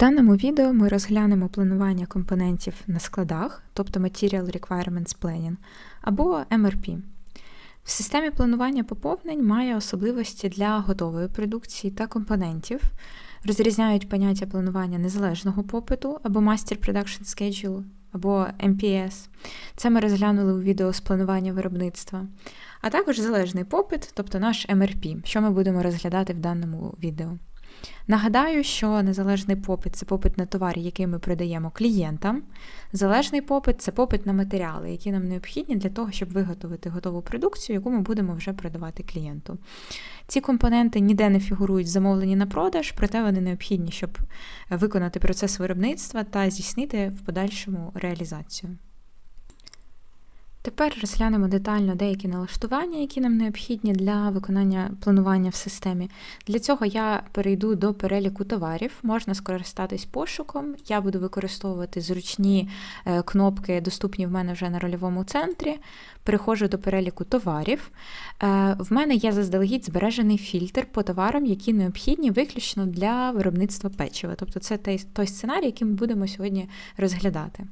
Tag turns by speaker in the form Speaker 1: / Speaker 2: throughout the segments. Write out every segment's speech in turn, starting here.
Speaker 1: даному відео ми розглянемо планування компонентів на складах, тобто Material Requirements Planning, або MRP. В системі планування поповнень має особливості для готової продукції та компонентів, розрізняють поняття планування незалежного попиту або Master Production Schedule, або MPS. Це ми розглянули у відео з планування виробництва, а також залежний попит, тобто наш MRP, що ми будемо розглядати в даному відео. Нагадаю, що незалежний попит це попит на товари, який ми продаємо клієнтам. Залежний попит це попит на матеріали, які нам необхідні для того, щоб виготовити готову продукцію, яку ми будемо вже продавати клієнту. Ці компоненти ніде не фігурують замовлені на продаж, проте вони необхідні, щоб виконати процес виробництва та здійснити в подальшому реалізацію. Тепер розглянемо детально деякі налаштування, які нам необхідні для виконання планування в системі. Для цього я перейду до переліку товарів, можна скористатись пошуком. Я буду використовувати зручні е, кнопки, доступні в мене вже на рольовому центрі. Переходжу до переліку товарів. Е, в мене є заздалегідь збережений фільтр по товарам, які необхідні виключно для виробництва печива. Тобто це той сценарій, який ми будемо сьогодні розглядати.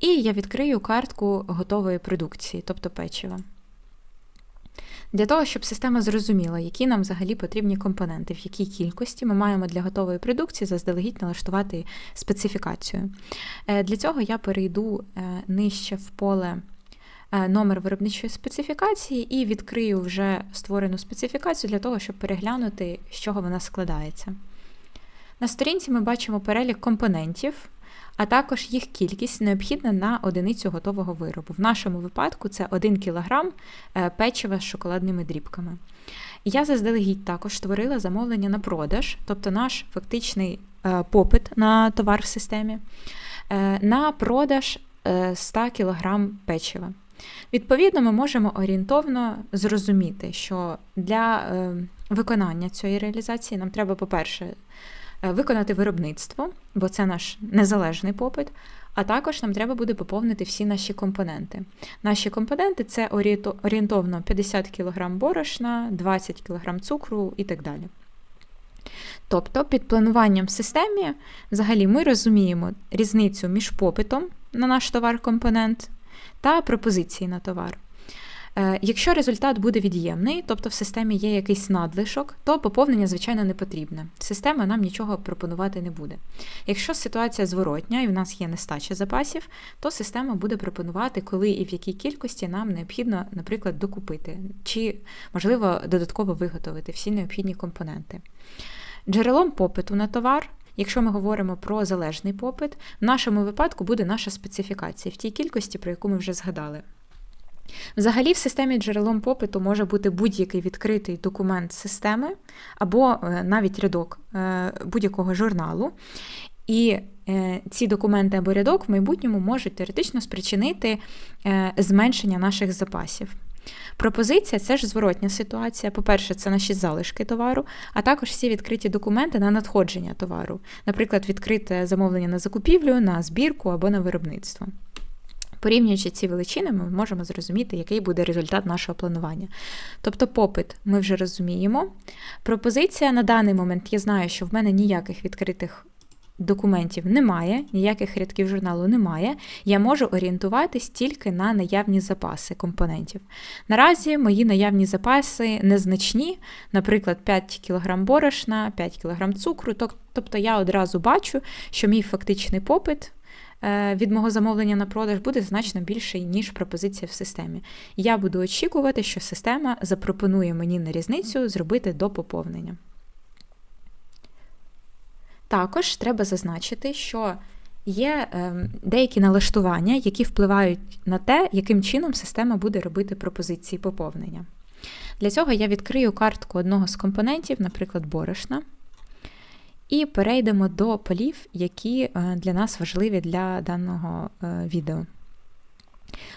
Speaker 1: І я відкрию картку готової продукції, тобто печива. Для того, щоб система зрозуміла, які нам взагалі потрібні компоненти, в якій кількості ми маємо для готової продукції заздалегідь налаштувати специфікацію. Е, для цього я перейду е, нижче в поле е, номер виробничої специфікації і відкрию вже створену специфікацію для того, щоб переглянути, з чого вона складається. На сторінці ми бачимо перелік компонентів а також їх кількість необхідна на одиницю готового виробу. В нашому випадку це 1 кг е, печива з шоколадними дрібками. Я заздалегідь також створила замовлення на продаж, тобто наш фактичний е, попит на товар в системі, е, на продаж 100 кг печива. Відповідно, ми можемо орієнтовно зрозуміти, що для виконання цієї реалізації нам треба, по-перше, виконати виробництво, бо це наш незалежний попит. А також нам треба буде поповнити всі наші компоненти. Наші компоненти це орієнтовно 50 кг борошна, 20 кг цукру і так далі. Тобто, під плануванням в системі взагалі ми розуміємо різницю між попитом на наш товар-компонент та пропозиції на товар. Е, якщо результат буде від'ємний, тобто в системі є якийсь надлишок, то поповнення, звичайно, не потрібне. Система нам нічого пропонувати не буде. Якщо ситуація зворотня і в нас є нестача запасів, то система буде пропонувати, коли і в якій кількості нам необхідно, наприклад, докупити, чи, можливо, додатково виготовити всі необхідні компоненти. Джерелом попиту на товар. Якщо ми говоримо про залежний попит, в нашому випадку буде наша специфікація в тій кількості, про яку ми вже згадали. Взагалі, в системі джерелом попиту може бути будь-який відкритий документ системи або е, навіть рядок е, будь-якого журналу. І е, ці документи або рядок в майбутньому можуть теоретично спричинити зменшення наших запасів. Пропозиція це ж зворотня ситуація. По-перше, це наші залишки товару, а також всі відкриті документи на надходження товару, наприклад, відкрите замовлення на закупівлю, на збірку або на виробництво. Порівнюючи ці величини, ми можемо зрозуміти, який буде результат нашого планування. Тобто, попит ми вже розуміємо. Пропозиція на даний момент я знаю, що в мене ніяких відкритих документів немає, ніяких рядків журналу немає. Я можу орієнтуватись тільки на наявні запаси компонентів. Наразі мої наявні запаси незначні, наприклад, 5 кг борошна, 5 кг цукру. Тобто я одразу бачу, що мій фактичний попит. Е, від мого замовлення на продаж буде значно більший, ніж пропозиція в системі. Я буду очікувати, що система запропонує мені на різницю зробити до поповнення. Також треба зазначити, що є ем, деякі налаштування, які впливають на те, яким чином система буде робити пропозиції поповнення. Для цього я відкрию картку одного з компонентів, наприклад, борошна. І перейдемо до полів, які е, для нас важливі для даного е, відео.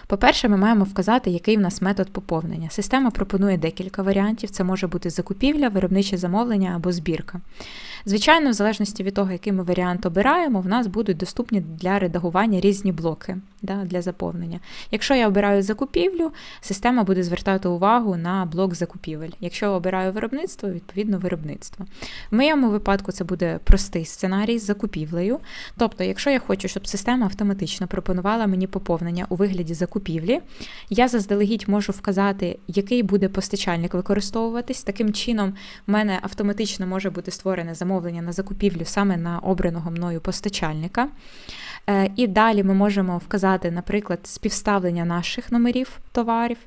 Speaker 1: По-перше, ми маємо вказати, який в нас метод поповнення. Система пропонує декілька варіантів: це може бути закупівля, виробниче замовлення або збірка. Звичайно, в залежності від того, який ми варіант обираємо, в нас будуть доступні для редагування різні блоки да, для заповнення. Якщо я обираю закупівлю, система буде звертати увагу на блок закупівель. Якщо я обираю виробництво, відповідно виробництво. В моєму випадку це буде простий сценарій з закупівлею. Тобто, якщо я хочу, щоб система автоматично пропонувала мені поповнення у вигляді закупівлі, я заздалегідь можу вказати, який буде постачальник використовуватись. Таким чином, в мене автоматично може бути створене замовлення на закупівлю саме на обраного мною постачальника. Е, і далі ми можемо вказати, наприклад, співставлення наших номерів товарів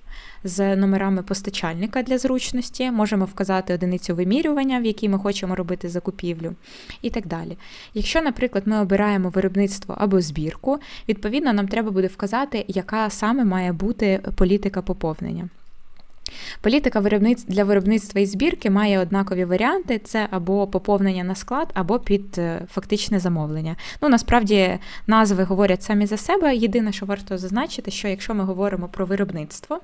Speaker 1: з номерами постачальника для зручності, можемо вказати одиницю вимірювання, в якій ми хочемо робити закупівлю, і так далі. Якщо, наприклад, ми обираємо виробництво або збірку, відповідно, нам треба буде вказати, яка саме має бути політика поповнення. Політика виробництв для виробництва і збірки має однакові варіанти: це або поповнення на склад, або під е, фактичне замовлення. Ну насправді назви говорять самі за себе. Єдине, що варто зазначити, що якщо ми говоримо про виробництво,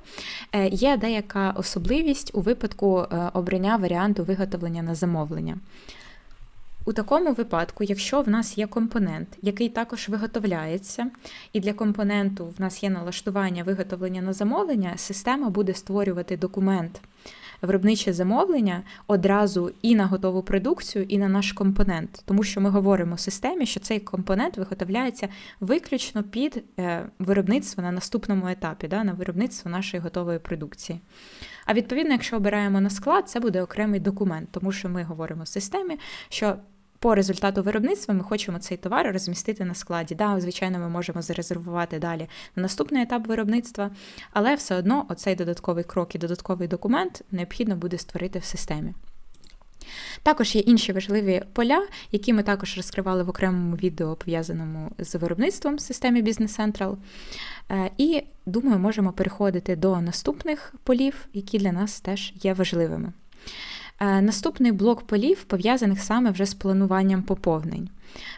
Speaker 1: е, є деяка особливість у випадку е, обрання варіанту виготовлення на замовлення. У такому випадку, якщо в нас є компонент, який також виготовляється, і для компоненту в нас є налаштування виготовлення на замовлення, система буде створювати документ виробниче замовлення одразу і на готову продукцію, і на наш компонент, тому що ми говоримо системі, що цей компонент виготовляється виключно під е, виробництво на наступному етапі, да, на виробництво нашої готової продукції. А відповідно, якщо обираємо на склад, це буде окремий документ, тому що ми говоримо системі, що по результату виробництва ми хочемо цей товар розмістити на складі. Да, звичайно, ми можемо зарезервувати далі на наступний етап виробництва, але все одно оцей додатковий крок і додатковий документ необхідно буде створити в системі. Також є інші важливі поля, які ми також розкривали в окремому відео, пов'язаному з виробництвом в системі Business Central. Е, і думаю, можемо переходити до наступних полів, які для нас теж є важливими. Е, наступний блок полів пов'язаних саме вже з плануванням поповнень.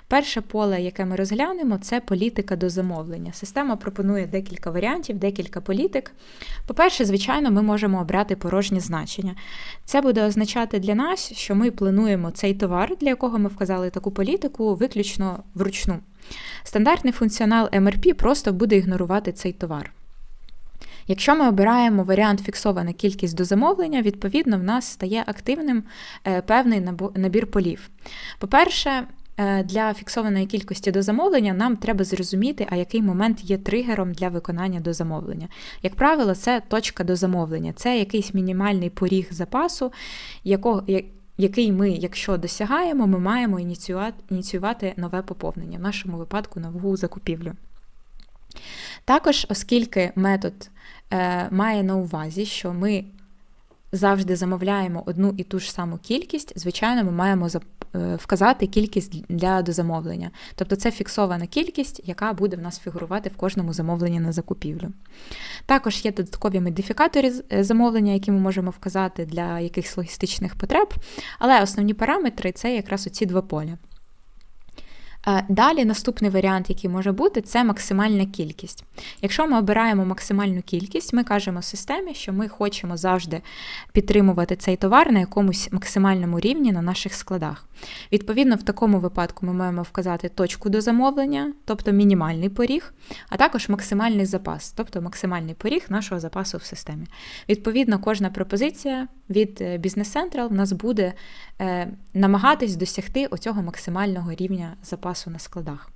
Speaker 1: Перше поле, яке ми розглянемо, це політика до замовлення. Система пропонує декілька варіантів, декілька політик. По-перше, звичайно, ми можемо обрати порожнє значення. Це буде означати для нас, що ми плануємо цей товар, для якого ми вказали таку політику, виключно вручну. Стандартний функціонал MRP просто буде ігнорувати цей товар. Якщо ми обираємо варіант фіксована кількість до замовлення, відповідно, в нас стає активним е, певний набір полів. По-перше, е, для фіксованої кількості до замовлення нам треба зрозуміти, а який момент є тригером для виконання до замовлення. Як правило, це точка до замовлення, це якийсь мінімальний поріг запасу, якого, який ми, якщо досягаємо, ми маємо ініціювати нове поповнення, в нашому випадку нову закупівлю. Також, оскільки метод е, має на увазі, що ми завжди замовляємо одну і ту ж саму кількість, звичайно, ми маємо е, вказати кількість для дозамовлення. Тобто це фіксована кількість, яка буде в нас фігурувати в кожному замовленні на закупівлю. Також є додаткові модифікатори е, замовлення, які ми можемо вказати для якихось логістичних потреб, але основні параметри це якраз оці два поля. Е, далі наступний варіант, який може бути, це максимальна кількість. Якщо ми обираємо максимальну кількість, ми кажемо системі, що ми хочемо завжди підтримувати цей товар на якомусь максимальному рівні на наших складах. Відповідно, в такому випадку ми маємо вказати точку до замовлення, тобто мінімальний поріг, а також максимальний запас, тобто максимальний поріг нашого запасу в системі. Відповідно, кожна пропозиція від е, Business Central в нас буде е, намагатись досягти оцього максимального рівня запасу на складах.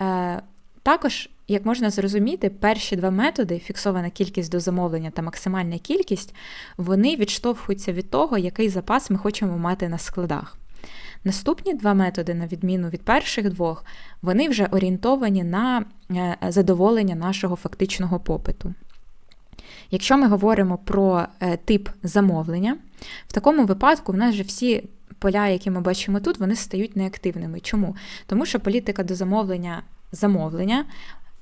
Speaker 1: Е, також, як можна зрозуміти, перші два методи фіксована кількість до замовлення та максимальна кількість, вони відштовхуються від того, який запас ми хочемо мати на складах. Наступні два методи, на відміну від перших двох, вони вже орієнтовані на задоволення нашого фактичного попиту. Якщо ми говоримо про е, тип замовлення, в такому випадку в нас же всі поля, які ми бачимо тут, вони стають неактивними. Чому? Тому що політика до замовлення замовлення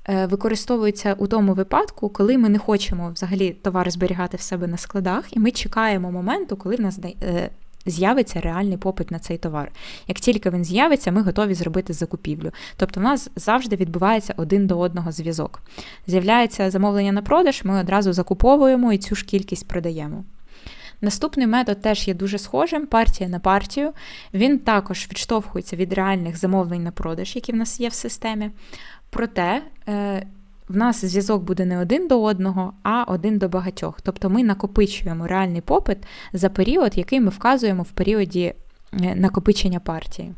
Speaker 1: е, використовується у тому випадку, коли ми не хочемо взагалі товар зберігати в себе на складах, і ми чекаємо моменту, коли в нас з'явиться реальний попит на цей товар. Як тільки він з'явиться, ми готові зробити закупівлю. Тобто в нас завжди відбувається один до одного зв'язок. З'являється замовлення на продаж, ми одразу закуповуємо і цю ж кількість продаємо. Наступний метод теж є дуже схожим, партія на партію. Він також відштовхується від реальних замовлень на продаж, які в нас є в системі. Проте е, в нас зв'язок буде не один до одного, а один до багатьох. Тобто ми накопичуємо реальний попит за період, який ми вказуємо в періоді е, накопичення партії.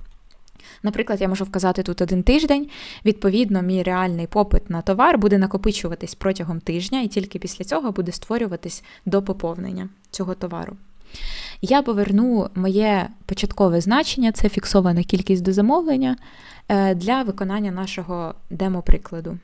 Speaker 1: Наприклад, я можу вказати тут один тиждень. Відповідно, мій реальний попит на товар буде накопичуватись протягом тижня, і тільки після цього буде створюватись до поповнення цього товару. Я поверну моє початкове значення, це фіксована кількість до замовлення е, для виконання нашого демо-прикладу.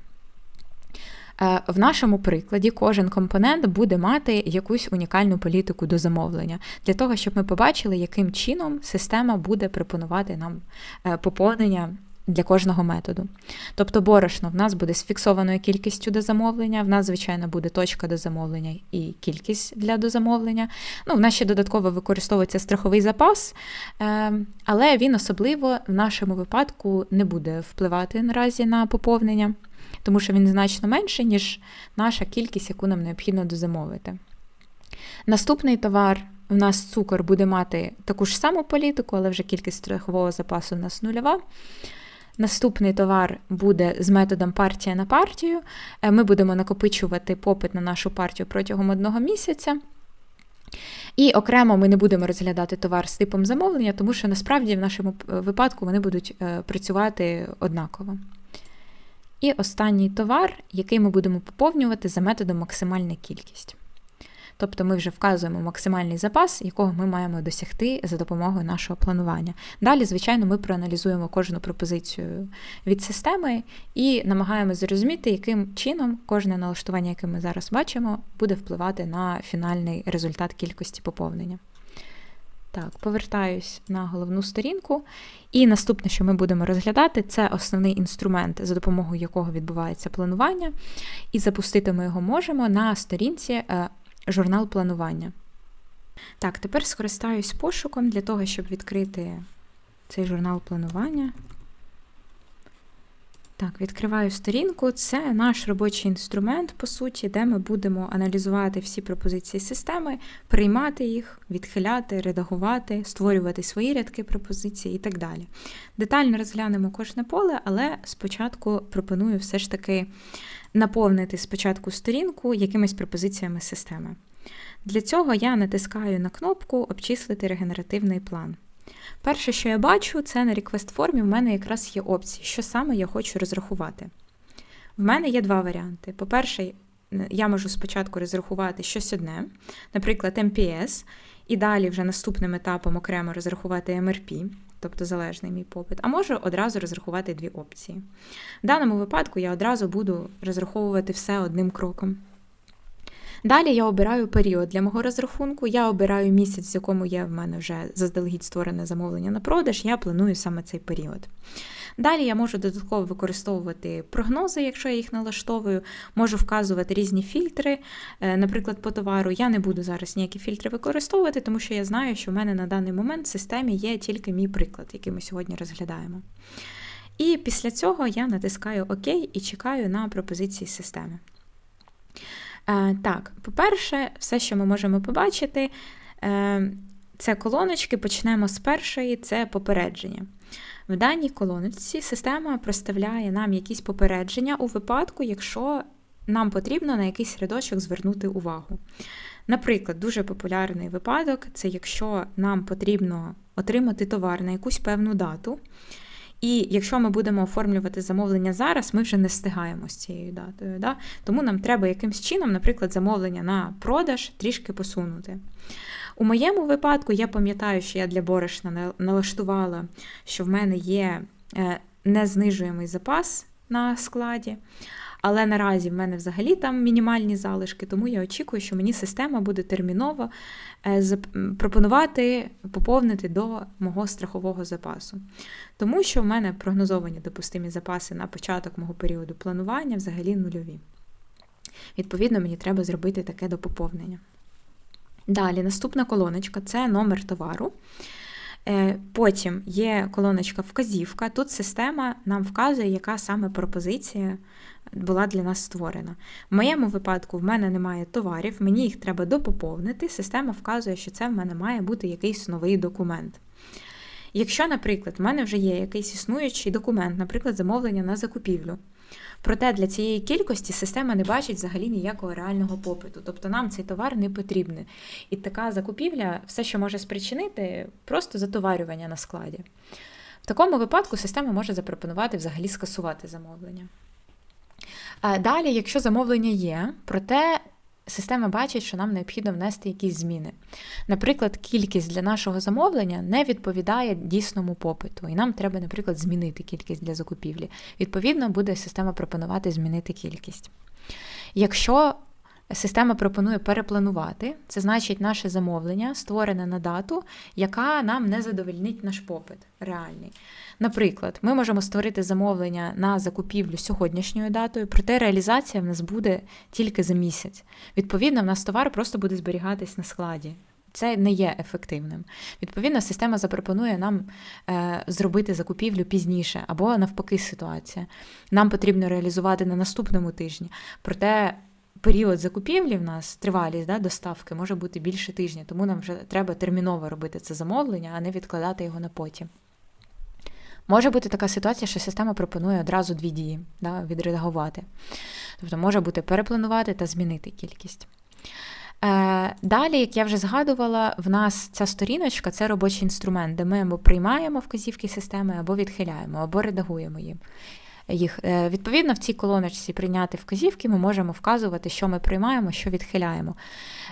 Speaker 1: Е, в нашому прикладі кожен компонент буде мати якусь унікальну політику до замовлення, для того, щоб ми побачили, яким чином система буде пропонувати нам е, поповнення. Для кожного методу. Тобто борошно в нас буде з фіксованою кількістю до замовлення, в нас, звичайно, буде точка до замовлення і кількість для дозамовлення. Ну, В нас ще додатково використовується страховий запас, е, але він особливо в нашому випадку не буде впливати наразі на поповнення тому що він значно менший, ніж наша кількість, яку нам необхідно дозамовити. Наступний товар у нас цукор буде мати таку ж саму політику, але вже кількість страхового запасу у нас нульова. Наступний товар буде з методом партія на партію. Е, ми будемо накопичувати попит на нашу партію протягом одного місяця. І окремо ми не будемо розглядати товар з типом замовлення, тому що насправді в нашому випадку вони будуть е, працювати однаково. І останній товар, який ми будемо поповнювати за методом максимальна кількість. Тобто ми вже вказуємо максимальний запас, якого ми маємо досягти за допомогою нашого планування. Далі, звичайно, ми проаналізуємо кожну пропозицію від системи і намагаємося зрозуміти, яким чином кожне налаштування, яке ми зараз бачимо, буде впливати на фінальний результат кількості поповнення. Так, повертаюсь на головну сторінку. І наступне, що ми будемо розглядати, це основний інструмент, за допомогою якого відбувається планування. І запустити ми його можемо на сторінці е, журнал планування. Так, тепер скористаюсь пошуком для того, щоб відкрити цей журнал планування. Так, відкриваю сторінку. Це наш робочий інструмент, по суті, де ми будемо аналізувати всі пропозиції системи, приймати їх, відхиляти, редагувати, створювати свої рядки пропозицій і так далі. Детально розглянемо кожне поле, але спочатку пропоную все ж таки наповнити спочатку сторінку якимись пропозиціями системи. Для цього я натискаю на кнопку Обчислити регенеративний план. Перше, що я бачу, це на request формі в мене якраз є опції, що саме я хочу розрахувати. В мене є два варіанти. По-перше, я можу спочатку розрахувати щось одне, наприклад, MPS, і далі вже наступним етапом окремо розрахувати MRP, тобто залежний мій попит, а можу одразу розрахувати дві опції. В даному випадку я одразу буду розраховувати все одним кроком. Далі я обираю період для мого розрахунку. Я обираю місяць, в якому є в мене вже заздалегідь створене замовлення на продаж, я планую саме цей період. Далі я можу додатково використовувати прогнози, якщо я їх налаштовую, можу вказувати різні фільтри, е, наприклад, по товару. Я не буду зараз ніякі фільтри використовувати, тому що я знаю, що в мене на даний момент в системі є тільки мій приклад, який ми сьогодні розглядаємо. І після цього я натискаю ОК і чекаю на пропозиції системи. Е, так, по-перше, все, що ми можемо побачити, е, це колоночки. Почнемо з першої, це попередження. В даній колоночці система проставляє нам якісь попередження у випадку, якщо нам потрібно на якийсь рядочок звернути увагу. Наприклад, дуже популярний випадок це якщо нам потрібно отримати товар на якусь певну дату. І якщо ми будемо оформлювати замовлення зараз, ми вже не встигаємо з цією датою. Да? Тому нам треба якимсь чином, наприклад, замовлення на продаж трішки посунути. У моєму випадку я пам'ятаю, що я для борошна налаштувала, що в мене є е, незнижуємий запас на складі. Але наразі в мене взагалі там мінімальні залишки, тому я очікую, що мені система буде терміново е, пропонувати поповнити до мого страхового запасу. Тому що в мене прогнозовані допустимі запаси на початок мого періоду планування взагалі нульові. Відповідно, мені треба зробити таке допоповнення. Далі, наступна колоночка це номер товару. Е, потім є колоночка вказівка. Тут система нам вказує, яка саме пропозиція була для нас створена. В моєму випадку в мене немає товарів, мені їх треба допоповнити. Система вказує, що це в мене має бути якийсь новий документ. Якщо, наприклад, в мене вже є якийсь існуючий документ, наприклад, замовлення на закупівлю. Проте для цієї кількості система не бачить взагалі ніякого реального попиту. Тобто нам цей товар не потрібний. І така закупівля все, що може спричинити, просто затоварювання на складі. В такому випадку система може запропонувати взагалі скасувати замовлення. Далі, якщо замовлення є, проте система бачить, що нам необхідно внести якісь зміни. Наприклад, кількість для нашого замовлення не відповідає дійсному попиту, і нам треба, наприклад, змінити кількість для закупівлі. Відповідно, буде система пропонувати змінити кількість. Якщо Система пропонує перепланувати, це значить наше замовлення створене на дату, яка нам не задовольнить наш попит реальний. Наприклад, ми можемо створити замовлення на закупівлю сьогоднішньою датою, проте реалізація в нас буде тільки за місяць. Відповідно, в нас товар просто буде зберігатись на складі. Це не є ефективним. Відповідно, система запропонує нам е, зробити закупівлю пізніше або навпаки ситуація. Нам потрібно реалізувати на наступному тижні. Проте період закупівлі в нас, тривалість да, доставки може бути більше тижня, тому нам вже треба терміново робити це замовлення, а не відкладати його на потім. Може бути така ситуація, що система пропонує одразу дві дії да, відредагувати. Тобто може бути перепланувати та змінити кількість. Е, далі, як я вже згадувала, в нас ця сторіночка це робочий інструмент, де ми або приймаємо вказівки системи, або відхиляємо, або редагуємо їм їх. Е, відповідно, в цій колоночці прийняти вказівки ми можемо вказувати, що ми приймаємо, що відхиляємо.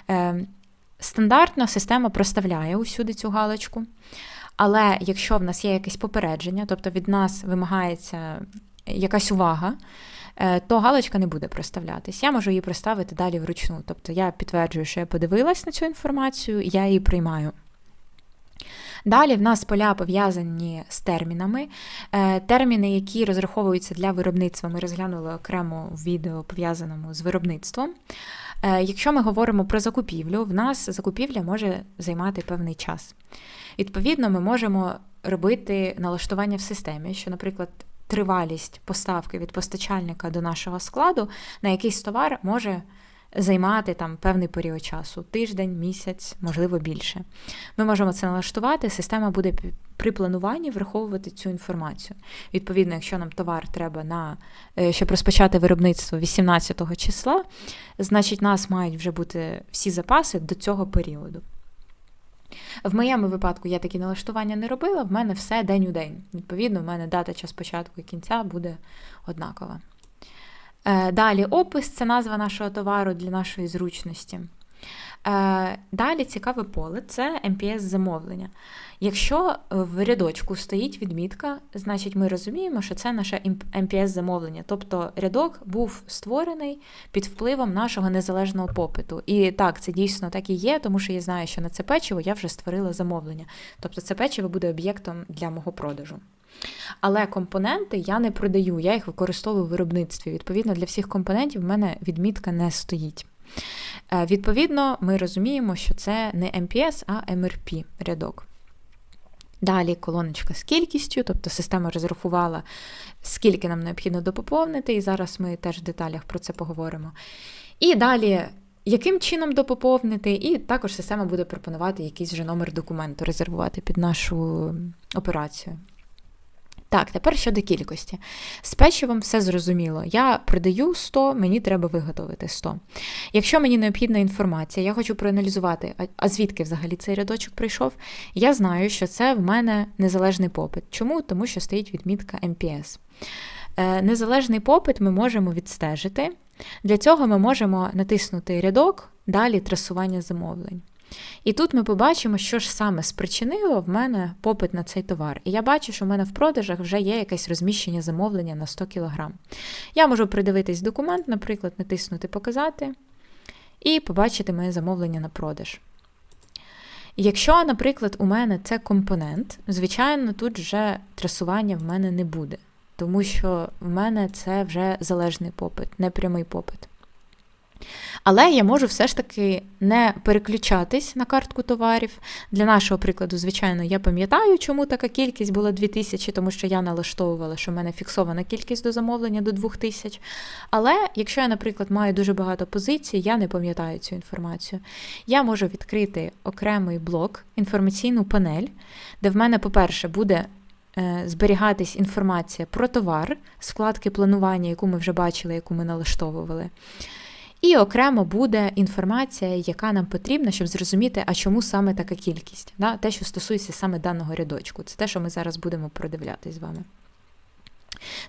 Speaker 1: Е, стандартно система проставляє усюди цю галочку. Але якщо в нас є якесь попередження, тобто від нас вимагається якась увага, е, то галочка не буде проставлятись. Я можу її проставити далі вручну. Тобто я підтверджую, що я подивилась на цю інформацію, я її приймаю. Далі в нас поля пов'язані з термінами. Е, терміни, які розраховуються для виробництва, ми розглянули окремо в відео пов'язаному з виробництвом. Е, якщо ми говоримо про закупівлю, в нас закупівля може займати певний час. Відповідно, ми можемо робити налаштування в системі, що, наприклад, тривалість поставки від постачальника до нашого складу на якийсь товар може займати там певний період часу тиждень, місяць, можливо, більше. Ми можемо це налаштувати, система буде при плануванні враховувати цю інформацію. Відповідно, якщо нам товар треба на е, щоб розпочати виробництво 18 числа, значить, нас мають вже бути всі запаси до цього періоду. В моєму випадку я такі налаштування не робила, в мене все день у день. Відповідно, в мене дата час початку і кінця буде однакова. Е, далі опис це назва нашого товару для нашої зручності. Е, далі цікаве поле це MPS-замовлення. Якщо в рядочку стоїть відмітка, значить ми розуміємо, що це наше MPS-замовлення. Тобто рядок був створений під впливом нашого незалежного попиту. І так, це дійсно так і є, тому що я знаю, що на це печиво я вже створила замовлення. Тобто це печиво буде об'єктом для мого продажу. Але компоненти я не продаю, я їх використовую в виробництві. Відповідно, для всіх компонентів в мене відмітка не стоїть. Е, відповідно, ми розуміємо, що це не MPS, а MRP рядок. Далі колоночка з кількістю, тобто система розрахувала, скільки нам необхідно допоповнити, і зараз ми теж в деталях про це поговоримо. І далі, яким чином допоповнити, і також система буде пропонувати якийсь вже номер документу, резервувати під нашу операцію. Так, тепер щодо кількості. З печивом все зрозуміло. Я продаю 100, мені треба виготовити 100. Якщо мені необхідна інформація, я хочу проаналізувати, а звідки взагалі цей рядочок прийшов, я знаю, що це в мене незалежний попит. Чому? Тому що стоїть відмітка MPS. Е, незалежний попит ми можемо відстежити. Для цього ми можемо натиснути рядок, далі трасування замовлень. І тут ми побачимо, що ж саме спричинило в мене попит на цей товар. І я бачу, що в мене в продажах вже є якесь розміщення замовлення на 100 кг. Я можу придивитись документ, наприклад, натиснути Показати і побачити моє замовлення на продаж. Якщо, наприклад, у мене це компонент, звичайно, тут вже трасування в мене не буде, тому що в мене це вже залежний попит, непрямий попит. Але я можу все ж таки не переключатись на картку товарів. Для нашого прикладу, звичайно, я пам'ятаю, чому така кількість була 2000, тому що я налаштовувала, що в мене фіксована кількість до замовлення до 2000. Але якщо я, наприклад, маю дуже багато позицій, я не пам'ятаю цю інформацію. Я можу відкрити окремий блок, інформаційну панель, де в мене, по-перше, буде. Е, зберігатись інформація про товар, складки планування, яку ми вже бачили, яку ми налаштовували. І окремо буде інформація, яка нам потрібна, щоб зрозуміти, а чому саме така кількість. Да? Те, що стосується саме даного рядочку. Це те, що ми зараз будемо продивлятись з вами.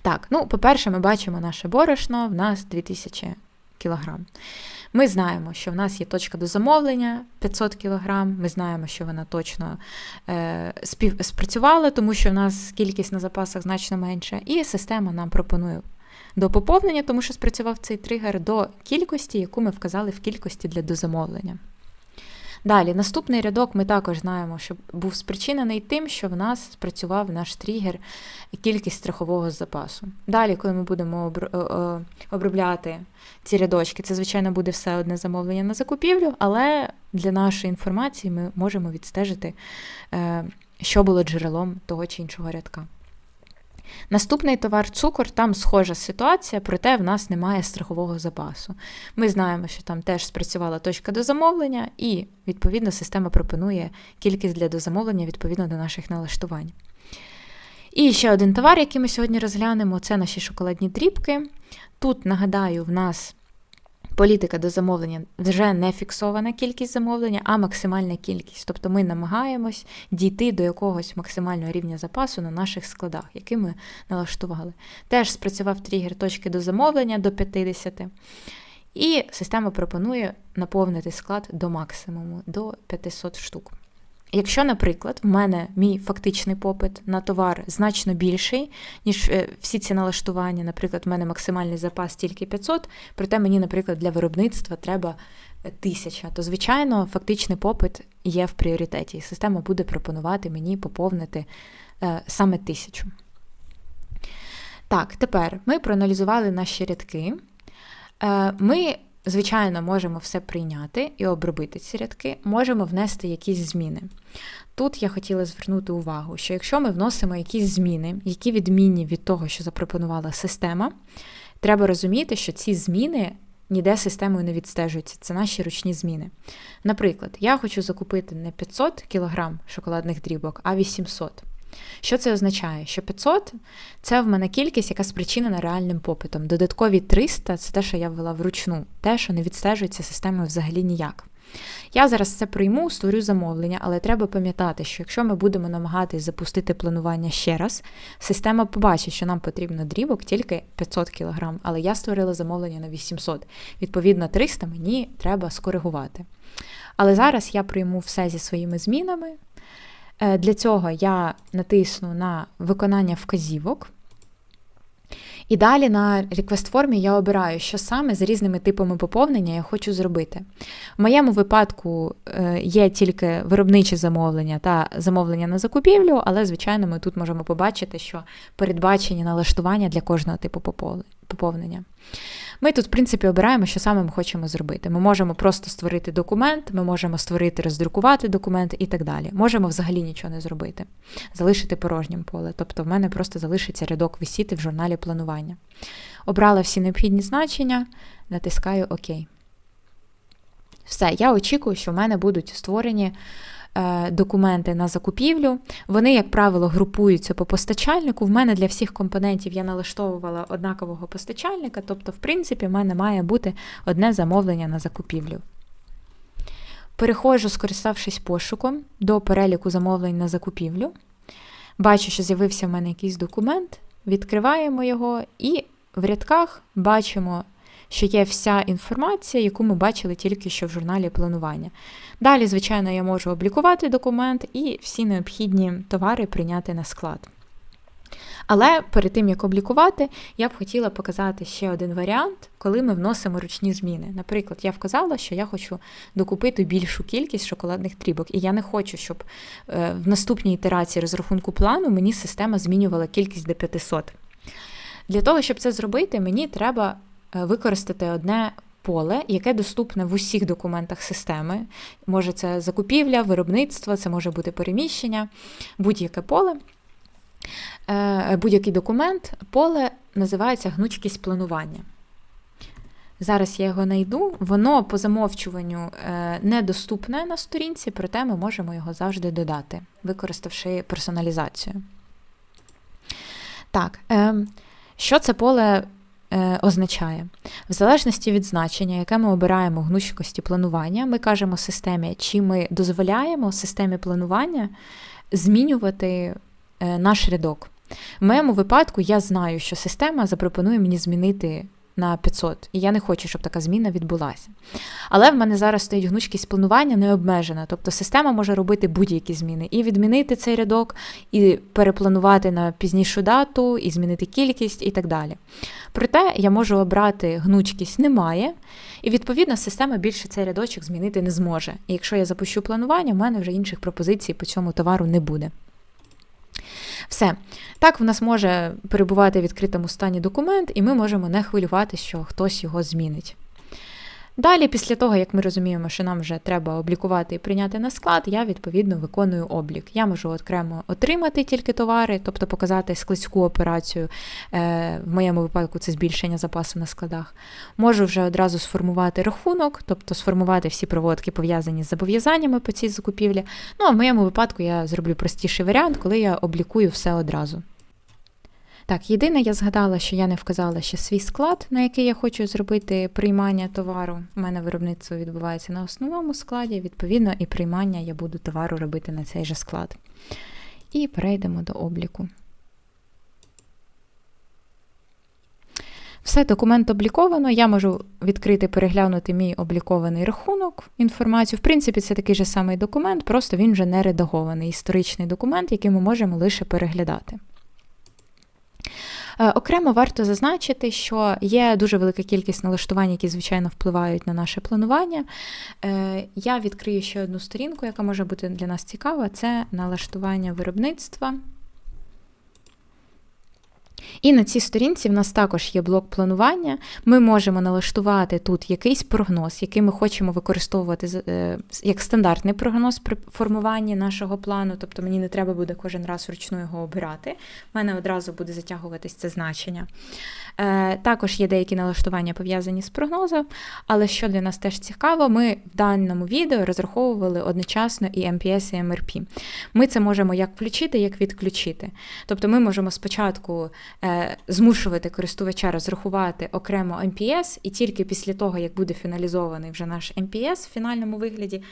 Speaker 1: Так, ну, по-перше, ми бачимо наше борошно, в нас 2000 кг. Ми знаємо, що в нас є точка до замовлення 500 кг. Ми знаємо, що вона точно е, спів, спрацювала, тому що в нас кількість на запасах значно менша, і система нам пропонує до поповнення, тому що спрацював цей тригер, до кількості, яку ми вказали в кількості для дозамовлення. Далі, наступний рядок ми також знаємо, що був спричинений тим, що в нас спрацював наш тригер кількість страхового запасу. Далі, коли ми будемо е, е, обробляти ці рядочки, це, звичайно, буде все одне замовлення на закупівлю, але для нашої інформації ми можемо відстежити, е, що було джерелом того чи іншого рядка. Наступний товар цукор, там схожа ситуація, проте в нас немає страхового запасу. Ми знаємо, що там теж спрацювала точка до замовлення, і, відповідно, система пропонує кількість для дозамовлення відповідно до наших налаштувань. І ще один товар, який ми сьогодні розглянемо, це наші шоколадні дрібки. Тут, нагадаю, в нас Політика до замовлення вже не фіксована кількість замовлення, а максимальна кількість. Тобто ми намагаємось дійти до якогось максимального рівня запасу на наших складах, які ми налаштували. Теж спрацював тригер точки до замовлення до 50. І система пропонує наповнити склад до максимуму, до 500 штук. Якщо, наприклад, в мене мій фактичний попит на товар значно більший, ніж е, всі ці налаштування, наприклад, в мене максимальний запас тільки 500, проте мені, наприклад, для виробництва треба 1000, то, звичайно, фактичний попит є в пріоритеті, і система буде пропонувати мені поповнити е, саме 1000. Так, тепер ми проаналізували наші рядки. Е, ми Звичайно, можемо все прийняти і обробити ці рядки, можемо внести якісь зміни. Тут я хотіла звернути увагу, що якщо ми вносимо якісь зміни, які відмінні від того, що запропонувала система, треба розуміти, що ці зміни ніде системою не відстежуються. Це наші ручні зміни. Наприклад, я хочу закупити не 500 кг шоколадних дрібок, а 800 що це означає? Що 500 це в мене кількість, яка спричинена реальним попитом. Додаткові 300 це те, що я ввела вручну, те, що не відстежується системою взагалі ніяк. Я зараз це прийму, створю замовлення, але треба пам'ятати, що якщо ми будемо намагатись запустити планування ще раз, система побачить, що нам потрібно дрібок тільки 500 кг, але я створила замовлення на 800. Відповідно, 300 мені треба скоригувати. Але зараз я прийму все зі своїми змінами. Е, для цього я натисну на виконання вказівок. І далі на request формі я обираю, що саме з різними типами поповнення я хочу зробити. В моєму випадку е, є тільки виробничі замовлення та замовлення на закупівлю, але, звичайно, ми тут можемо побачити, що передбачені налаштування для кожного типу поповнення. Ми тут, в принципі, обираємо, що саме ми хочемо зробити. Ми можемо просто створити документ, ми можемо створити, роздрукувати документ і так далі. Можемо взагалі нічого не зробити, залишити порожнім поле. Тобто в мене просто залишиться рядок висіти в журналі планування. Обрала всі необхідні значення, натискаю ОК. Все, я очікую, що в мене будуть створені документи на закупівлю. Вони, як правило, групуються по постачальнику. В мене для всіх компонентів я налаштовувала однакового постачальника, тобто, в принципі, в мене має бути одне замовлення на закупівлю. Переходжу, скориставшись пошуком до переліку замовлень на закупівлю. Бачу, що з'явився в мене якийсь документ, відкриваємо його, і в рядках бачимо що є вся інформація, яку ми бачили тільки що в журналі планування. Далі, звичайно, я можу облікувати документ і всі необхідні товари прийняти на склад. Але перед тим, як облікувати, я б хотіла показати ще один варіант, коли ми вносимо ручні зміни. Наприклад, я вказала, що я хочу докупити більшу кількість шоколадних трібок, і я не хочу, щоб е, в наступній ітерації розрахунку плану мені система змінювала кількість до 500. Для того, щоб це зробити, мені треба використати одне поле, яке доступне в усіх документах системи. Може, це закупівля, виробництво, це може бути переміщення, будь-яке поле. Е, Будь-який документ, поле називається гнучкість планування. Зараз я його знайду. Воно по замовчуванню е, недоступне на сторінці, проте ми можемо його завжди додати, використавши персоналізацію. Так, е, що це поле е, означає? В залежності від значення, яке ми обираємо гнучкості планування, ми кажемо системі, чи ми дозволяємо системі планування змінювати е, наш рядок. В моєму випадку я знаю, що система запропонує мені змінити на 500, і я не хочу, щоб така зміна відбулася. Але в мене зараз стоїть гнучкість планування не обмежена, тобто система може робити будь-які зміни і відмінити цей рядок, і перепланувати на пізнішу дату, і змінити кількість і так далі. Проте я можу обрати гнучкість немає, і відповідно система більше цей рядочок змінити не зможе. І якщо я запущу планування, в мене вже інших пропозицій по цьому товару не буде. Все. Так, в нас може перебувати в відкритому стані документ, і ми можемо не хвилювати, що хтось його змінить. Далі, після того, як ми розуміємо, що нам вже треба облікувати і прийняти на склад, я відповідно виконую облік. Я можу окремо отримати тільки товари, тобто показати складську операцію. Е, в моєму випадку це збільшення запасу на складах. Можу вже одразу сформувати рахунок, тобто сформувати всі проводки, пов'язані з зобов'язаннями по цій закупівлі. Ну а в моєму випадку я зроблю простіший варіант, коли я облікую все одразу. Так, єдине, я згадала, що я не вказала ще свій склад, на який я хочу зробити приймання товару. У мене виробництво відбувається на основному складі, відповідно, і приймання я буду товару робити на цей же склад. І перейдемо до обліку. Все, документ обліковано. Я можу відкрити, переглянути мій облікований рахунок, інформацію. В принципі, це такий же самий документ, просто він вже не редагований, історичний документ, який ми можемо лише переглядати. Е, окремо варто зазначити, що є дуже велика кількість налаштувань, які, звичайно, впливають на наше планування. Е, я відкрию ще одну сторінку, яка може бути для нас цікава: це налаштування виробництва. І на цій сторінці в нас також є блок планування. Ми можемо налаштувати тут якийсь прогноз, який ми хочемо використовувати е, як стандартний прогноз при формуванні нашого плану. Тобто мені не треба буде кожен раз вручну його обирати. У мене одразу буде затягуватись це значення. Е, також є деякі налаштування пов'язані з прогнозом, але що для нас теж цікаво, ми в даному відео розраховували одночасно і MPS, і MRP. Ми це можемо як включити, як відключити. Тобто ми можемо спочатку змушувати користувача розрахувати окремо MPS, і тільки після того, як буде фіналізований вже наш MPS в фінальному вигляді,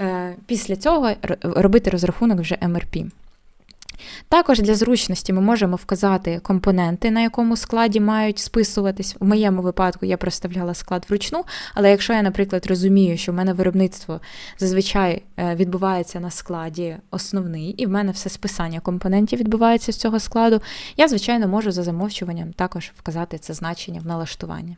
Speaker 1: е, після цього робити розрахунок вже MRP. Також для зручності ми можемо вказати компоненти, на якому складі мають списуватись. У моєму випадку я проставляла склад вручну, але якщо я, наприклад, розумію, що в мене виробництво зазвичай е, відбувається на складі основний, і в мене все списання компонентів відбувається з цього складу, я, звичайно, можу за замовчуванням також вказати це значення в налаштуванні.